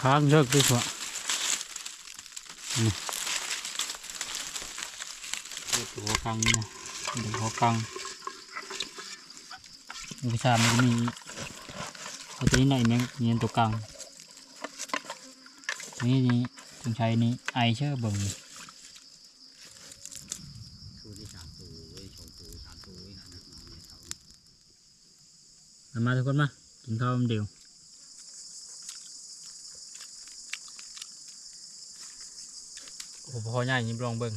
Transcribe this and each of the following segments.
ค้างเลิกด้วยวะนี่นี่ตัวกังนะนี่ตัวกังวิชามันมีเอาตัวนี้หน่อยเนี่ยเนียนตัวกังตัวนี้นี่ต้องใช้นี่ไอเชื่อเบิ่งมามตัวเว้ยนะนักหนาเนี่ยเท่านี้มามาทุกคนมากินข้าวมันเดียวโอ้โห พอใหญ่ยิบลองเบิ่ง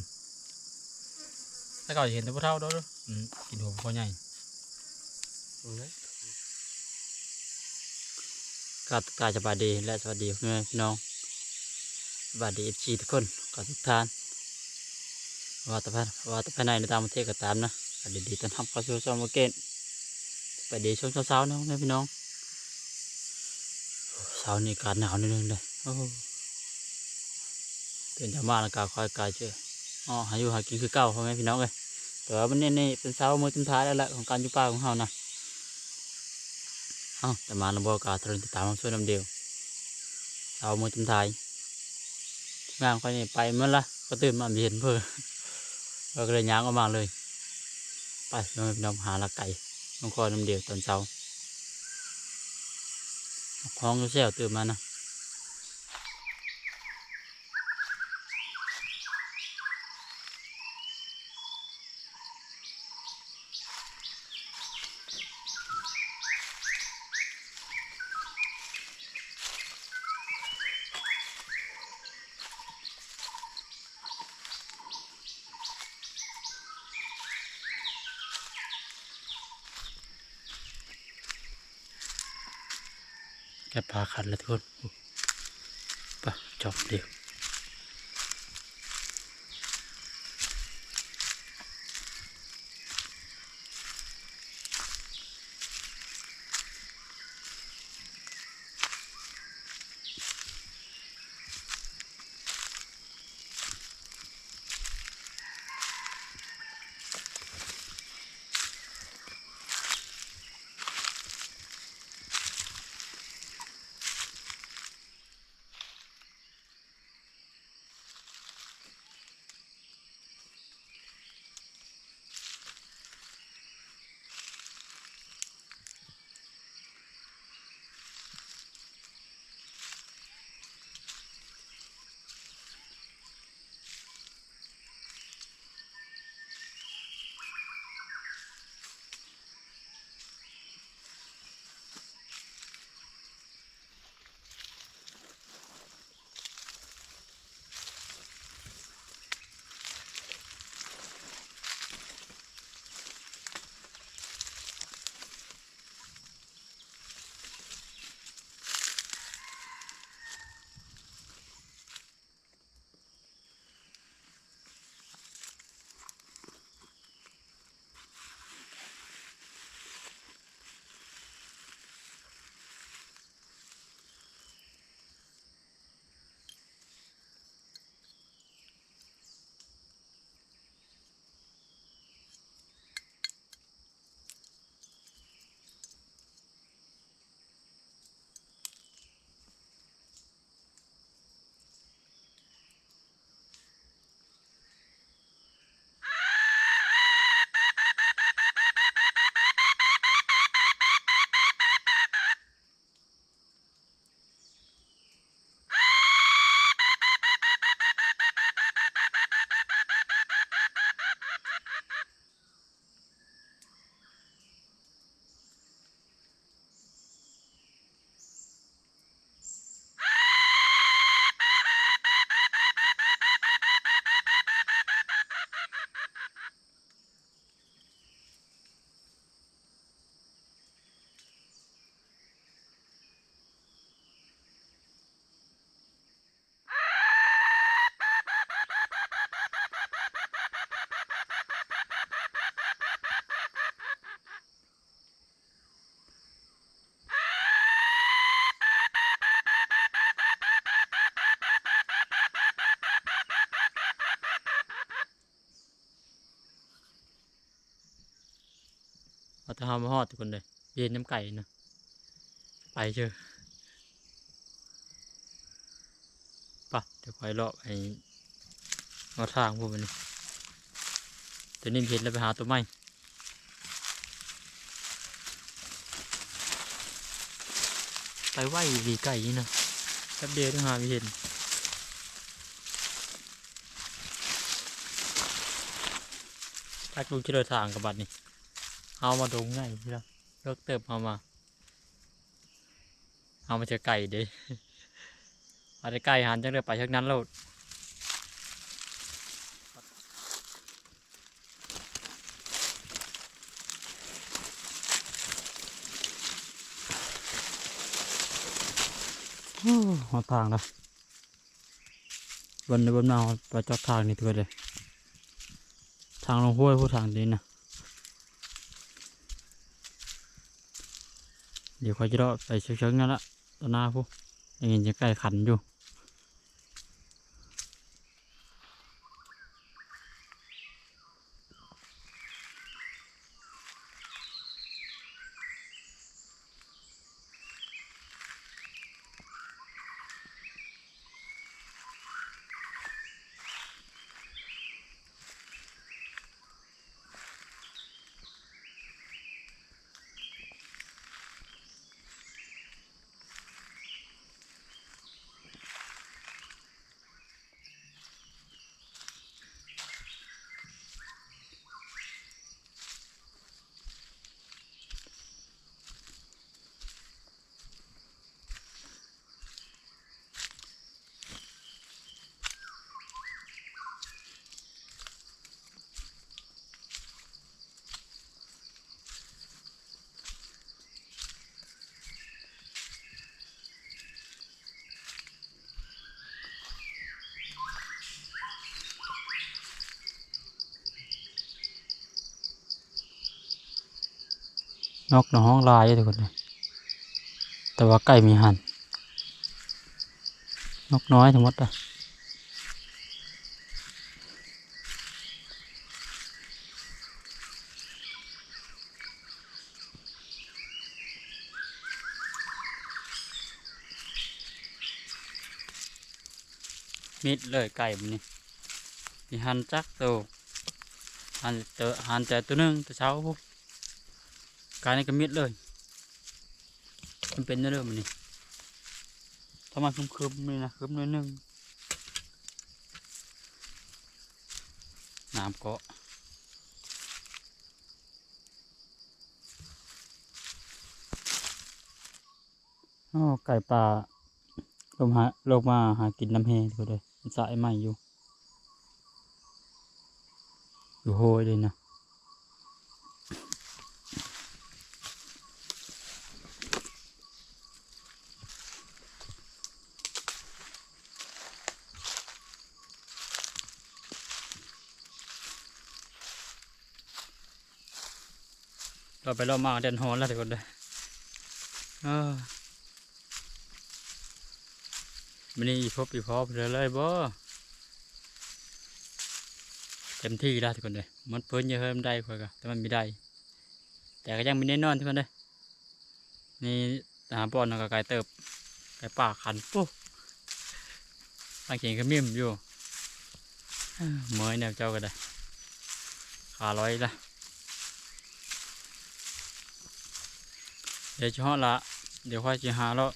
ถ้าเก่าจะเห็นแต่พวกเท่าเด้อเด้ออืมกินหัวพอใหญ่เอาเลยกราบกราบสวัสดีและสวัสดีเพื่อนพี่น้องสวัสดีเอฟซีทุกคนกับทุกท่านว่าแต่ภายว่าแต่ภายในในต่างประเทศก็ตามนะก็ดีดีต้อนรับเข้าสู่ช่องมาเกตสวัสดีช่วงเช้าๆนะพ่อแม่พี่น้องเช้านี้อากาศหนาวนิดนึงเลยโอ้ โหตื่นชามาแล้วก็คอยกายเชื่ออ๋อหาอยู่หากินคือเก่าพ่อแม่พี่น้องเลยแต่ว่ามันนี่นี่เป็นเช้ามือจุดท้ายแล้วแหละของการอยู่ป่าของเรานะเอ้าแต่มาลำบากาตรึงติดตามช่วยน้ำเดียวเอามือจุ่มทายงานค่อยนี่ไปเมื่อละก็ตื่นมาเห็นเพื่อเราก็เลยย้างออกมาเลยไปน้องน้องหาละไก่น้องคอยน้ำเดียวตอนเช้าห้องก็แซวตื่นมานะ แกพาขันแล้วทุกคนไปจบเดียว เอาแต่หามาฮอดทุกคนเลยเย็นน้ำไก่นะไปเชอปะเดี๋ยวคอยเลาะไอ้เอาทางพวกมันนี่ตัวนี้เห็นแล้วไปหาตัวใหม่ไปไหวดีไก่นี่นะแป๊บเดียวต้องหาไม่เห็นถ้าลูกที่เราทางกับบัดนี่ เอามาดงไงพี่ละเลิกเติบเอามา เอามาเจอไก่เด้อาจจะไก่หันจังเลยไปเชักนั้นแล้วหอทางแล้วบนในบนมาไปจอกทางนี่ตัวเลย ทางลงห้วยผู้ทางนี้นะ เดี๋ยวคอยจะรอไปเชิงๆนั่นละตอนหน้าผู้ยังเห็นจะใกล้ขันอยู่ นกในห้องลายทุกคนเลยแต่ว่าไก่มีหันนกน้อยทั้งหมดอะมิดเลยไก่มันนี่มีหันจักโตวหันเจอหันแต่ตัวหนึงตัวเช้าพวก กายนี่ก็มิดเลยมันเป็นเรื่องมันนี่ถ้ามันคึมๆนี่นะคึมนิดนึงน้ำเกาะอ๋อไก่ป่าลงหาลงมาหากินน้ำแห้งตัวเลยสายใหม่อยู่อยู่โหยเลยนะ เราไปเรามาเดินหอนแล้วทุกคนเลยมันนี่พบอีพอเลยเลยบ่เต็มที่แล้วทุกคนเลยมันเพิ่นเยอะเพิ่มได้ค่อยก็แต่มันไม่ได้ แต่ก็ยังไม่แน่นอนทุกคนเลยนี่หาปอนกับไก่เติบไก่ป่าขันปุ๊บตังเขียงก็มิ่มอยู่เมื่อยเนี่ยเจ้าก็ได้ขาร้อยละ เดี๋ยวจะเหาะละ เดี๋ยวค่อยจะหาแล้ว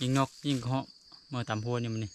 ยิงนกยิงเหาะเมื่อตามพัวนี่มันนี่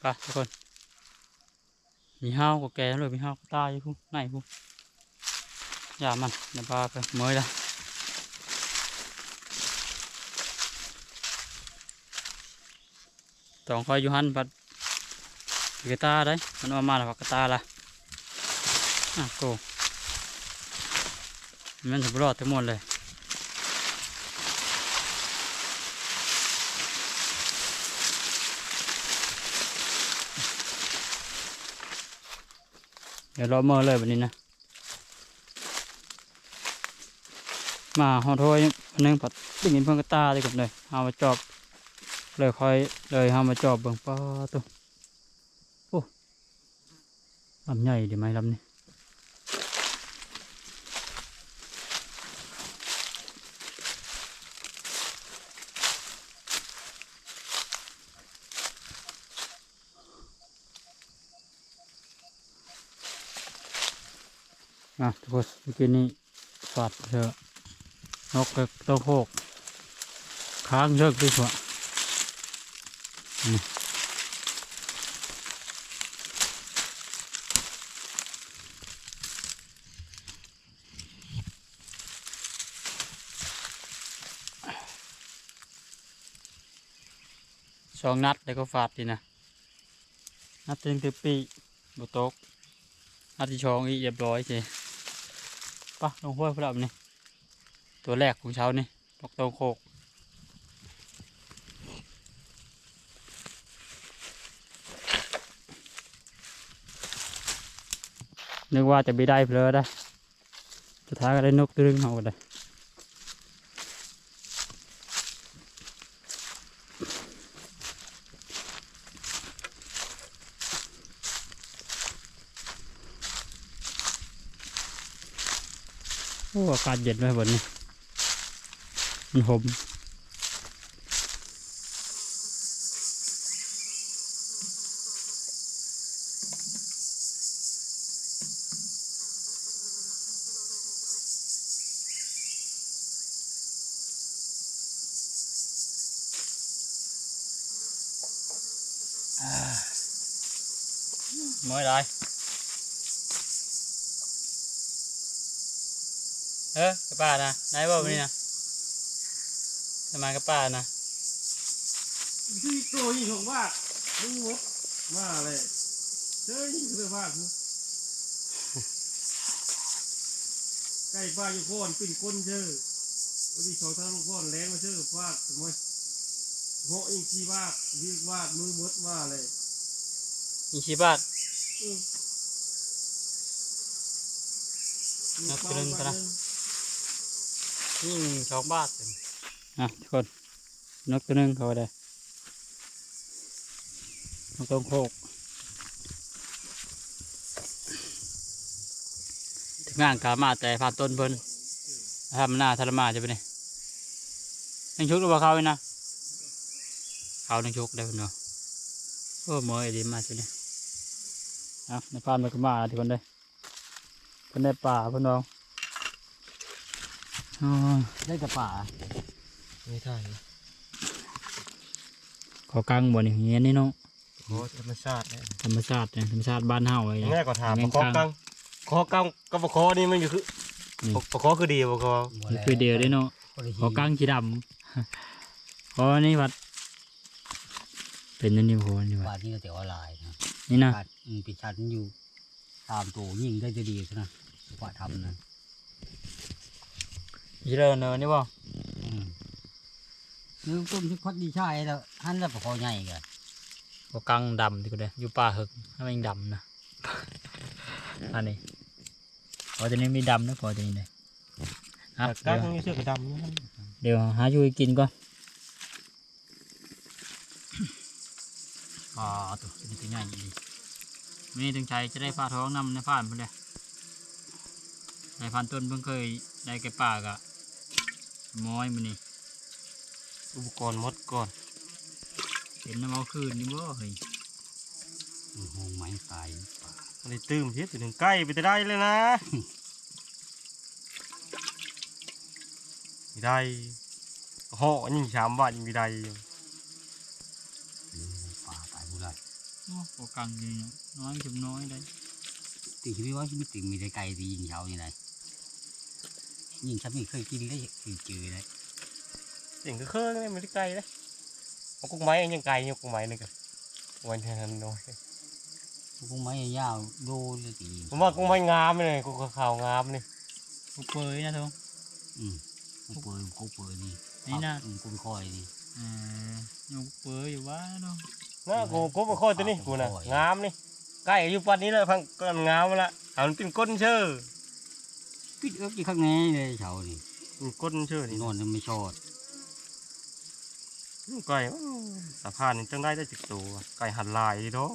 ไปทุกคน มีห้าวกับแกเลยมีห้าวกับตาอยู่พุ่นไหนพุ่นอย่ามันเดี๋ยวพาไปเมื่อยละต้องคอยอยู่หันพัดกระตาได้มันเอามาแล้วพัดกระตาละอะโกมันจะรอดทั้งหมดเลย เดี๋ยวรอเมื่อเลยวันนี้นะ มาหอโทยอันนึงปัดได้ยินเพิ่งกระตาดีกว่าเลยเอามาจอบ เลยคอยเลยเอามาจอบเบิ่งป้าตัวโอ้ลำใหญ่ดีไหมลำนี้ อะทุกคนเมื่อกี้นี้ฟาดเถอะนกกระโตโคกค้างเลิกดีกว่าสองนัดแล้วก็ฟาดดีนะ นัดตึงคือปีบุตกนัดที่สองอีเรียบร้อยสิ ปะลงห้วยพวกเรานี่ตัวแรกของเช้านี่นกโตโคกนึกว่าจะไปได้เพลอได้สุดท้ายก็ได้นกตัวนึงเอาไปเลย อากาศเย็นไว้บนนี้มันหอม mới đây ơ cái bà nè đấy bao nhiêu nè cái mà cái bà nè ที่โตยิ่งของว่ามึงมดมาเลยเจ้ยเรื่องว่ากูใกล้บ้านอยู่โคนปิ่นก้นเชื่อวันที่สองทางลูกโคนแรงมาเชื่อฟาดสมัยเหาะยิงชีวาดเรียกวาดมือมดมาเลย nhìn chị bạn อืม นับไปเรื่องกันนะ nhìn cháu bát à thôi nó cứ nâng thôi đây nó tôm khô งานกามาแต่ผ่านต้นเพิ่นทำหน้าทรมาจะเป็นไงยังชุกหรือเปล่าเขาอีกนะเขายังชุกได้เพิ่นเนาะโอ้หมอยดีมากจุเนี่ยเอาในพานมันก็มาทุกคนเลยเพิ่นได้ป่าเพิ่นน้อง อ๋อได้กับป่าไม่ได้ขอกังบ่นี่เงี้ยนี่เนาะโอ้ธรรมชาติเนี่ยธรรมชาติเนี่ยธรรมชาติบ้านเฮาไอ้แม่ก็ถามแมปงระคอคังกังคอกังกับประคอนี่มันอยู่คือนี่ประคอคือดีประคอนี่คือเดียวได้เนาะขอกังสีดำขอนี่วัดเป็นอันนี่โหนี่วัป่าดนี่ก็แต่ว่าลายนะนี่นะป่าอืมปิดชันอยู่ตามตัวยิ่งได้จะดีซะนะกว่าทำนะ ยีเรอเนอนี่บ่อืมนึกต้มที่พอดีใช่แล้วหันแล้วประคอใหญ่กันขอกังดำที่ก็ได้อยู่ป่าหึกให้มันดำนะอันนี้พอตัวนี้มีดำนะพอตัวนี้เลยอะกัเดี๋งยวนี่เสื้อกระดำนะเดี๋ยวหาอยู่ให้กินก่อนอ่าตัวนี้ตัวใหญ่ดีมีถึงใจจะได้ผ้าท้องนำในผ่านเพิ่นเลยในผ่านต้นเพิ่งเคยได้แก่ป่ากะ ม้อยมันนี่อุปกรณ์มดก่อน เห็นน้ำเอาคืนนี่บ่เฮ้ยอืมโหงไม้ตายป่าอะไรตื้มเทียบถึงใกล้ไปจะได้เลยนะไม่ได้เหาะยิ่งสามบาทยิ่งไม่ได้อยู่อืมป่าตายบุไรโอ้โหกังดีเนาะน้อยจุ่มน้อยได้ติชีวิตว่าชีวิตติมีแต่ไก่ดียิงเช้านี่ไงยิ งฉันไม่เคยกินเลยคือจืดเลยเสียงคือเครื่องนี่มันไกลเลยเอากุ้งไม้ยังไกลอยู่กุ้งไม้นึงกันวันนั้นน้อยพวกไม้ยาวโดเลยตีผมว่ากุ้งไม้งามเลยกุ้งขาวงามนี่กูเปยนะทงอืมกูเปิดกูเปิดนี่นี่นะอืมกูคอยนี่เออยังเปยอยู่ว่าเนาะนะกูกูไปค่อยตัวนี้กูน่ะงามนี่ใกล้อยู่ปันนี้แล้วพังก็งามละเอามันเป็นก้นเชื่อ ปิดเอิบอยู่ข้างในเลยเช้านี่เป็นก้นเชื่อนี่นอนยังไม่ชอดไก่สะพานนี่จังได้ได้จิกตัวไก่หันลายดีเนาะ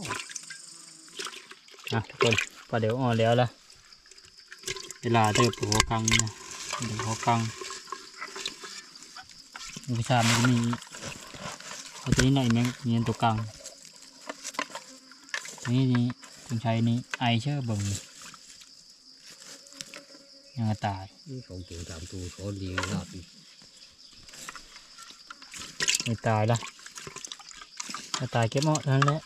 อะทุกคนพอเดี๋ยวอ่อนแล้วละเวลาเติบหัวกังนะเดี๋ยวหัวกังมันก็ชามันก็มีเอาตัวนี้หน่อยแมงเงียนตัวกังตัวนี้นี่ถึงใช้นี้ไอเชื่อเบิ่งนี่ ยังกระตายนี่สองตัวสามตัวซ้อนเรียงราบอีกไม่ตายละถ้าตายเก็บหมดเท่านั้นแหละ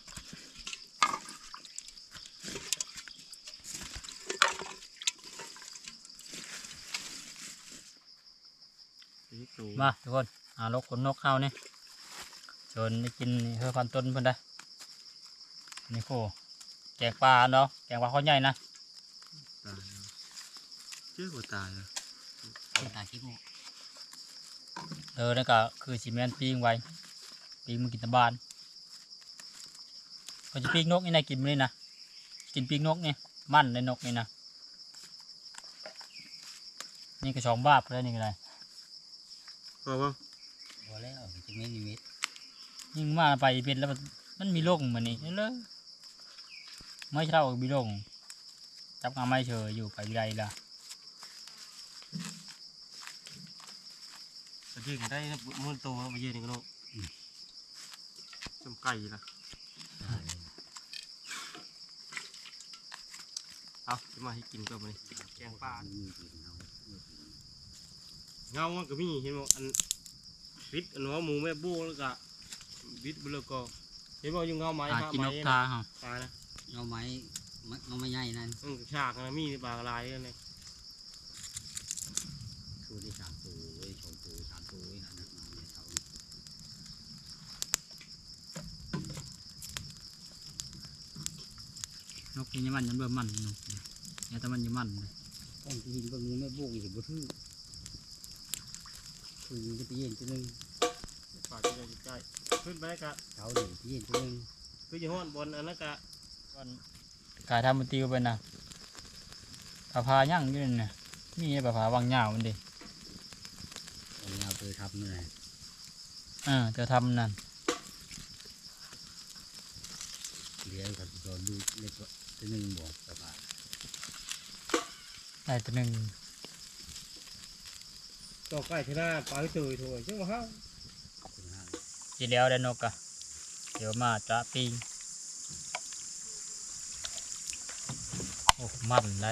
มาทุกคนหาลกขนนกเข้านี่ชวนไปกินเพื่อพันต้นเพิ่นได้นี่โคแกงปลาเนาะแกงปลาข้อใหญ่นะตาย เชื่อกูตายเลยตาคิดว่าเออนั่นก็คือซีเมนปิ้งไว้ปิ้งมันกินตะบานเขาจะปิ้งนกนี่นะกินมันเลยนะกินปิ้งนกนี่มั่นในนกนี่นะนี่ก็สองบ้าทเลยนี่ก็ได้พอป่ะพอแล้วจะไม่มีเม็ดยิ่งมาไปเป็นแล้วมันมีโรคเหมือนนี่เลยไม่เท่ากับมีโรคจับงาไม่เชยอยู่ไปวิไลละ จะยิงได้มือโตไปยืนนี่ก็โน่จำไก่ละเอาจะมาให้กินก็มาแกงปลามีกินเอาเงามันก็มีเห็นบ่อันวิดอันว่าหมูแม่บูแล้วก็วิดบุแล้วก็เห็นบ่อยู่เงาไม้หาฮะกินนไม้กนะทาฮะปลานะเอาไม้เอาไม้ใหญ่นั่นมันก็ฉากนะมีปลาลายนั่นเลย ตัวที่สามตัวเว้ยสองตัวสามตัวเว้ยนะมาเนี่ยเช้านี่ นกนี่มันยันเบิ่มมันนกนี่เนี่ยแต่มันยังมันเลยต้องกินก็งูแม่บุกอีกบ่ทื่อคือจะไปเย็นตัวนึงปลาที่ได้ใกล้ขึ้นไปกะเช้านี่ไปเย็นตัวนึงคือจะห้อนบนอันนั้นกะก่อนกายทำมันติวไปนะผาพายั่งอยู่นี่นะมีไอ้ผาพาวางยาวมันดิเอาเงาตัวทับนี่แหละเออเธอทำนั่น เลี้ยงครับตัวดูเล็ก ตัวหนึ่งบอกสบายได้ตัวหนึ่งต่อใกล้ชนะปลาที่เตยโถยจังหวะฮะคุณห้าทีแล้วได้นกอะเดี๋ยวมาจะปิงโอ้มันไร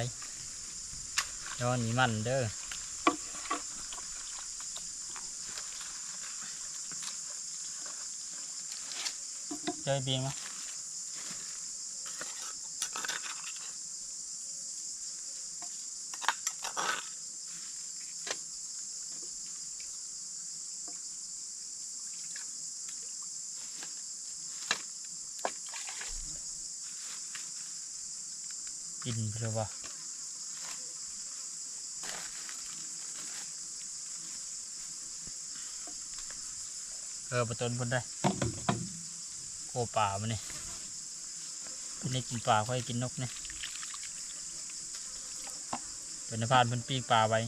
ย้อนนี่มันเด้อเจอเบียงไหมย กินไปเลยว่ะเออประตนคนได้โคป่ามันนี่เป็นได้กินปลาค่อยกินนกเนี่ยเป็นนพานพิ่นปีกปลาไว้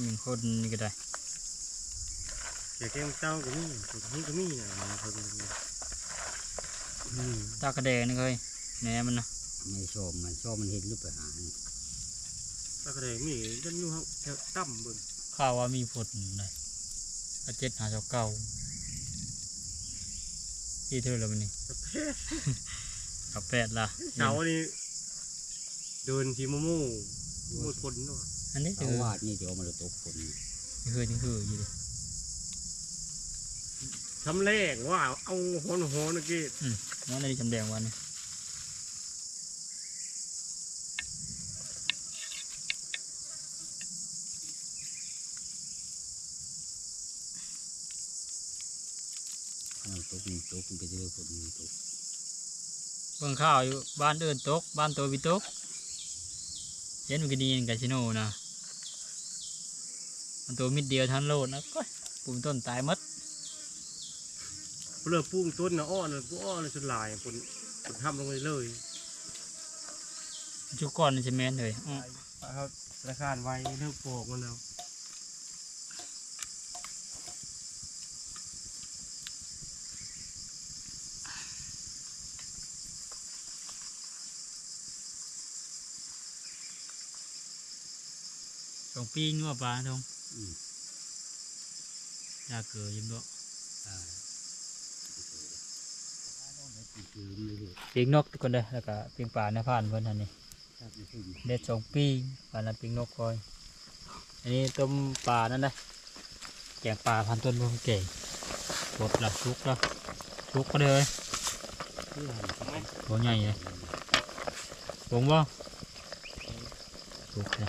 มีคนนี่ก็ได้เดี๋ยวแกงเจ้าก็มีตัวนี้ก็มีนะมันเพิ่งมีอืม ตากระแดงนี่เคยแหนมันนะไม่ชอบมันชอบมันเห็นหรือเปล่าหาตะกระเดงมียันอยู่ห้องแถวต่ำเบิ่งข้าวว่ามีผลเลยก็เจ็ดหาเจ้าเก่าที่เธอแล้วมันนี่กับแปดละเช้านี่เดินทีมะม่วมูดพลเนาะอันนี้เขาคือวาดนี่เดี๋ยวมันจะตกฝนนี่คือนี่คืออยู่ดิทำแรกว่าเอาหอนหอนๆนะกี้ น้องในจำแดงวันนี้เอาตกนี่ตกมันไปเจอฝนนี่ตกเบิ่งข้าวอยู่บ้านเดินตก บ้านตัววิตกเห็นมันก็ดีนกับชิโน่นะมันตัวมิดเดียวทันโลดนะก็ปุ่มต้นตายหมัด เลือกปุ้งต้นนะอ้อนเลยปุ้งอ้อนเลยจนหลายคนคนทำลงไปเลยชุกก้อนนี่ใช่แมนเลยอ้อครับราคาไว้เลิกปอกมันแล้วสองปีงัวปลาทงอืมยาเกลือยิ้มด้วยอ่าคือไม่รู้ เปียงนกทุกคนเลยแล้วก็เปียงป่าในผ่านเพิ่นทันนี้เด็ดสองปีป่านนั้นเปียงนกคอย อันนี้ต้มปลานั่นนะแกงปลาพันต้นพงเก่งบดละชุกละชุกก็เลยที่หันไปตัวใหญ่เลยบงบ่ชุกเลย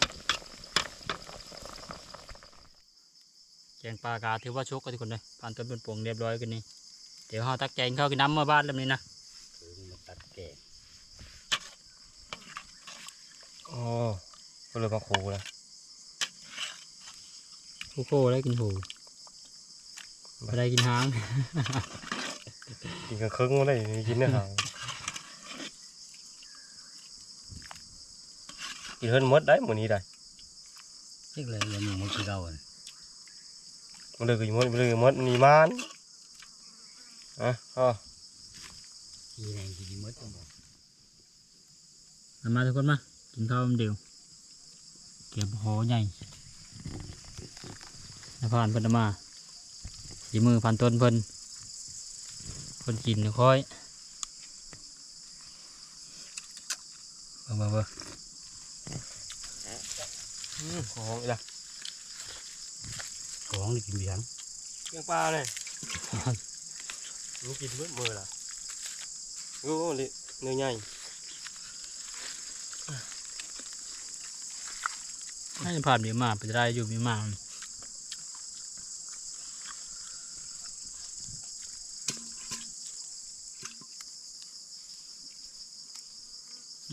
แกงปลากาถือว่าชุกก็ทุกคนเลยพันต้นเป็นปวงเรียบร้อยกันนี่เดี๋ยวเราตักแกงเข้ากินน้ำมาบ้านแล้วนี้นะ คือมาตัดแก่ โอ้ก็ เลยมาคูแล้วโคโค่ได้กินหูไม่ได้กินหาง กินกันครึ่งมาเลยกินเนื้อหางกินเฮิร์นมดได้หมือนี้ได้เช็คเลยเลยมึงมันคือเราอะมันเลยกินมดมันเลยกินมดนี่มันอะอ๋อทีแรงทีมดต้องบอกมามาทุกคนมากินข้าวมันเดียวเก็บหอใหญ่แล้วผ่านเพิ่นเอามาสีมือผ่านต้นเพิ่นเพิ่นกินค่อยเบิ่งเบิ่งเบิ่งของอีกละของนี่กินเบียงเลี้ยงปลาเลยมันกินเมื่อมือละโอ้โหเลยเนื้อใหญ่ ให้ผ่านมีมาไปได้อยู่มีมา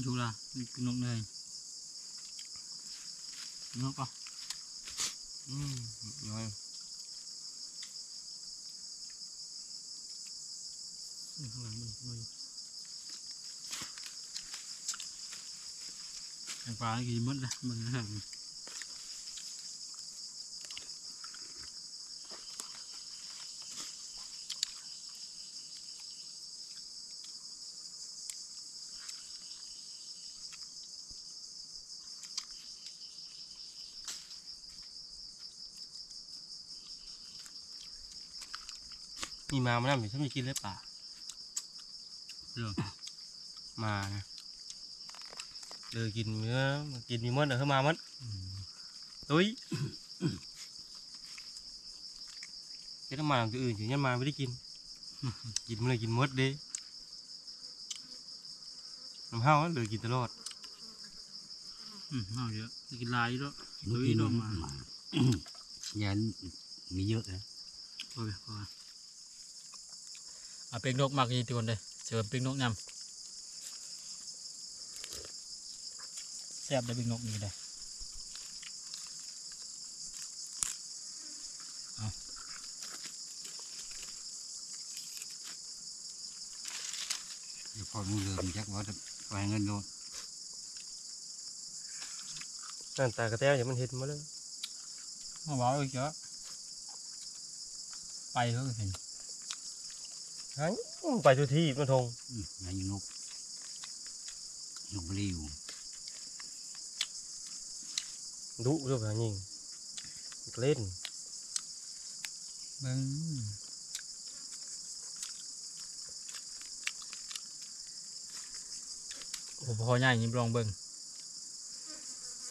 ดูละนี่กินนกเลยนกอะอืมน้อยนี่ข้างหลังมันมันแกงปลานี่กินหมดลยมันนะครั มีมามันน่ะไม่ใช่ไม่กินเลยป่าเรื่องมานะเลยกินเนื้อมากินมีมดเดี๋ยวเขามามัดตุ้ยเจ้ามาหลังตัวอื่นถึงยันมาไม่ได้กิน กินมันเลยกินมดเด้น้ำห้าวอะเลยกินตลอดอืมเอาเยอะจะกินลายด้วยลูกตุ้ยกินลงมายันมีเยอะนะโอเคพอ เอาเป็กนกมากยี่ตัวเลยเสิร์ฟเป็กนกนำแซ่บได้เป็กนกนี่ได้เดี๋ยวพอมึงเริ่มจักว่าจะไปเงินโดนนั่นตากระแตอย่ามันเห็ดมาเลยมาบอกอีกเยอะไปเขาก็เห็น หายไปทุกที่มันทงอืมนายนกนกบริวดุด้วยกันยิงเล่นเบิ้งโอ้โหพอใหญ่ยิบลองเบิ้ง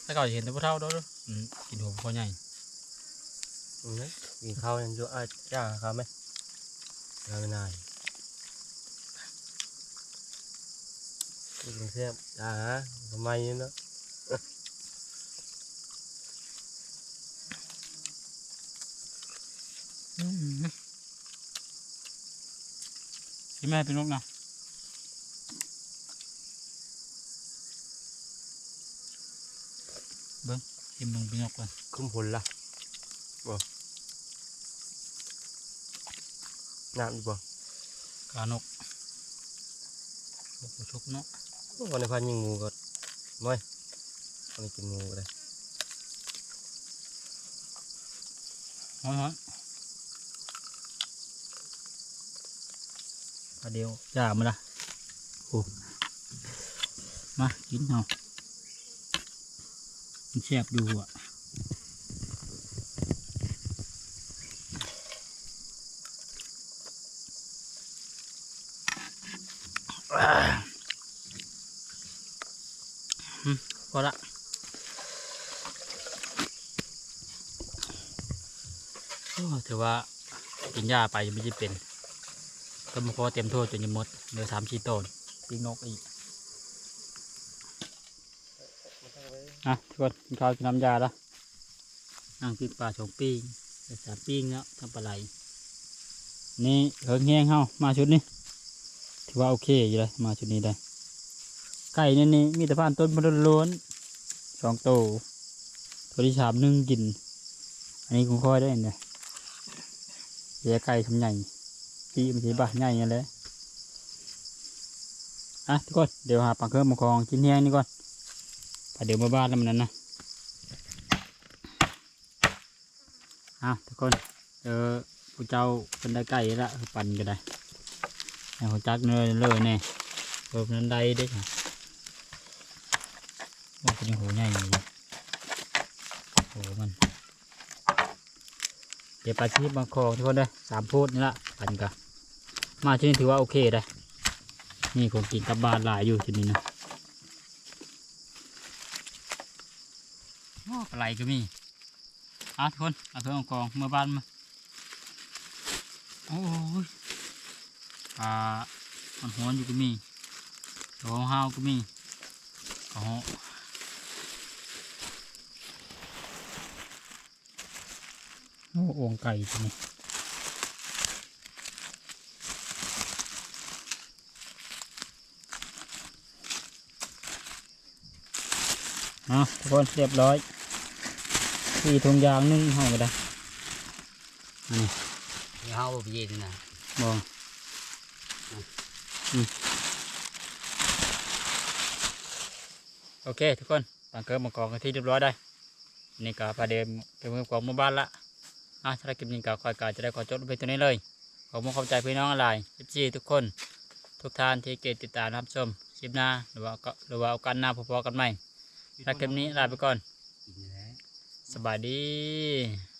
ถ้าเก่าจะเห็นแต่พวกเท่าเด้อเด้ออืมกินหัวพอใหญ่นะกินข้าวยังเยอะอาจ้าครับไหมเราไม่นาย กินเสียบจ้าทำไมเนาะกินไม่ให้เป็นนกนะเบิ้งกินมึงเป็นนกก่อนคุ้มผลละบ่น้ำดีบ่กานกนกชุกนก วันในพันยิงงูก็ไม่วันนี้กินงูก็ได้ฮ้อนฮ้อนปลาเดียวจ้ามาละโอ้มากินเอามันแซ่บอยู่อะ อืมพอละโอ้ถือ ว่ากินยาไปยังไม่ได้เป็นต้นมะพร้าวเต็มโทษจนยังหมดเหลือสามชีต้นปีกนกอีกอะทุกคนกินข้าวกินน้ำยาและนั่งปีกปลาสองปีงสามปีงแล้วทำปลาไหลนี่เฮิงแห้งเฮามาชุดนี้ถือว่าโอเคอยู่เลยมาชุดนี้ได้ไก่เนี่ยนี่มีแต่ผ่านต้นมันล้วนสองโตตัวที่สามนึ่งกิน อันนี้คงค่อยได้เนี่ย เสียไก่ทำใหญ่ปีมันสีบะใหญ่ยังเลยอะทุกคนเดี๋ยวหาปังเครื่องมาคลองกินแห้งนี่ก่อนไปเดี๋ยวมาบ้านแล้วมันนั้นนะอะทุกคนเออผู้เจ้าเป็นได้ไก่ละปั่นก็ได้ให้หัวจักเนื้อเลยเนี่ยเพิ่มนั้นได้เด้ค่ะมันเป็นหูใหญ่เลยโหมัน เดี๋ยวปลาชีพมาคอทุกคนเลยสามพูดนี่ละปันกะมาที่นี่ถือว่าโอเคเลยนี่คงกินกับบานหลายอยู่ที่นี่นะโอ้ปลาไหลก็มีอะทุกคนเอาเพื่อนเอากองเมื่อบ้านมาโอ้ยปลามันหัวนอยู่ก็มีตัวห้าวก็มีอ๋อ โอ้โอ่งไก่ตัวนี้เอาทุกคนเรียบร้อยสี่ถุงยางนึ่งห้องก็ได้อันนี้เดี๋ยวเฮาไปเย็นนะมองอืมโอเค ทุกคนตังเกิดมากองกันที่เรียบร้อยได้ นี่ก็ประเดี๋ยวเป็นมือของหมู่บ้านละ อะถ้าคลิปนี้ก็คอยกาจะได้ขอจบไปตัวนี้เลยขอมุ่งเข้าใจพี่น้องอะไรจีทุกคน ทุกท่านที่เกตติดตามรับชมคลิปหน้าหรือว่าหรือว่าเอากันหน้าพอๆกันใหม่ถ้าคลิปนี้ลาไปก่อนสบายดี